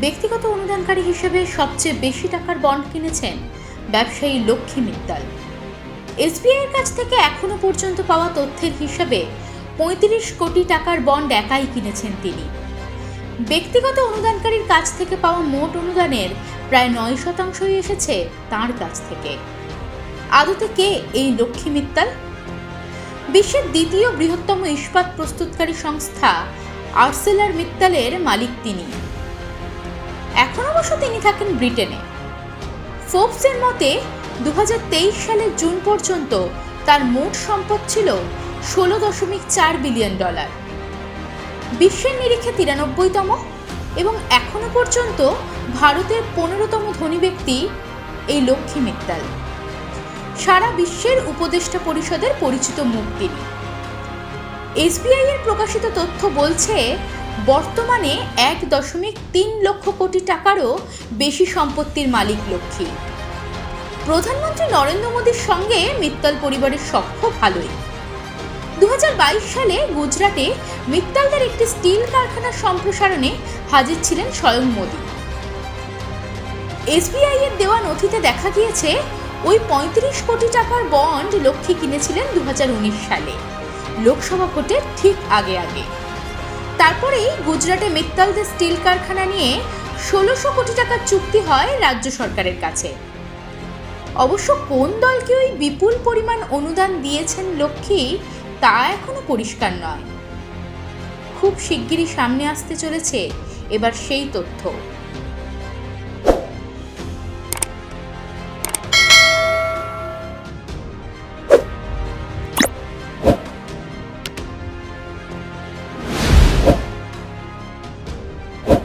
ব্যক্তিগত অনুদানকারী হিসেবে সবচেয়ে বেশি টাকার বন্ড কিনেছেন ব্যবসায়ী লক্ষ্মী মিত্তাল। এসবিআইয়ের কাছ থেকে এখনও পর্যন্ত পাওয়া তথ্যের হিসাবে পঁয়ত্রিশ কোটি টাকার বন্ড একাই কিনেছেন তিনি। ব্যক্তিগত অনুদানকারীর কাছ থেকে পাওয়া মোট অনুদানের প্রায় নয় শতাংশই এসেছে তার কাছ থেকে। আদতে কে এই লক্ষ্মী মিত্তাল? বিশ্বের দ্বিতীয় বৃহত্তম ইস্পাত প্রস্তুতকারী সংস্থা আর্সেলার মিত্তালের মালিক তিনি। এখন অবশ্য তিনি থাকেন ব্রিটেনে। ফোর্বসের মতে দু সালের জুন পর্যন্ত তার মোট সম্পদ ছিল ষোলো দশমিক চার বিলিয়ন ডলার। বিশ্বের নিরিখে তিরানব্বইতম এবং এখনও পর্যন্ত ভারতের পনেরোতম ধনী ব্যক্তি এই লক্ষ্মী মিত্তাল। সারা বিশ্বের উপদেষ্টা পরিষদের পরিচিত মুখ তিনি। এসবিআই এর প্রকাশিত তথ্য বলছে বর্তমানে এক দশমিক তিন লক্ষ কোটি টাকারও বেশি সম্পত্তির মালিক লক্ষ্মী। প্রধানমন্ত্রী নরেন্দ্র মোদীর সঙ্গে মিত্তাল পরিবারের সখ্য ভালোই। দু সালে গুজরাটে মিত্তালদের একটি স্টিল কারখানার সম্প্রসারণে হাজির ছিলেন স্বয়ং মোদী। এসবিআই এর দেওয়া নথিতে দেখা গিয়েছে, ওই পঁয়ত্রিশ কোটি টাকার বন্ড লক্ষ্মী কিনেছিলেন দু হাজার উনিশ সালে। লোকসভা ভোটের ঠিক আগে আগে। তারপরেই গুজরাটে মিত্তালদের স্টিল কারখানা নিয়ে ষোলোশো কোটি টাকার চুক্তি হয় রাজ্য সরকারের কাছে। অবশ্য কোন দলকে ওই বিপুল পরিমাণ অনুদান দিয়েছেন লক্ষ্মী, তা এখনও পরিষ্কার নয়। খুব শিগগিরই সামনে আসতে চলেছে। এবার সেই তথ্য।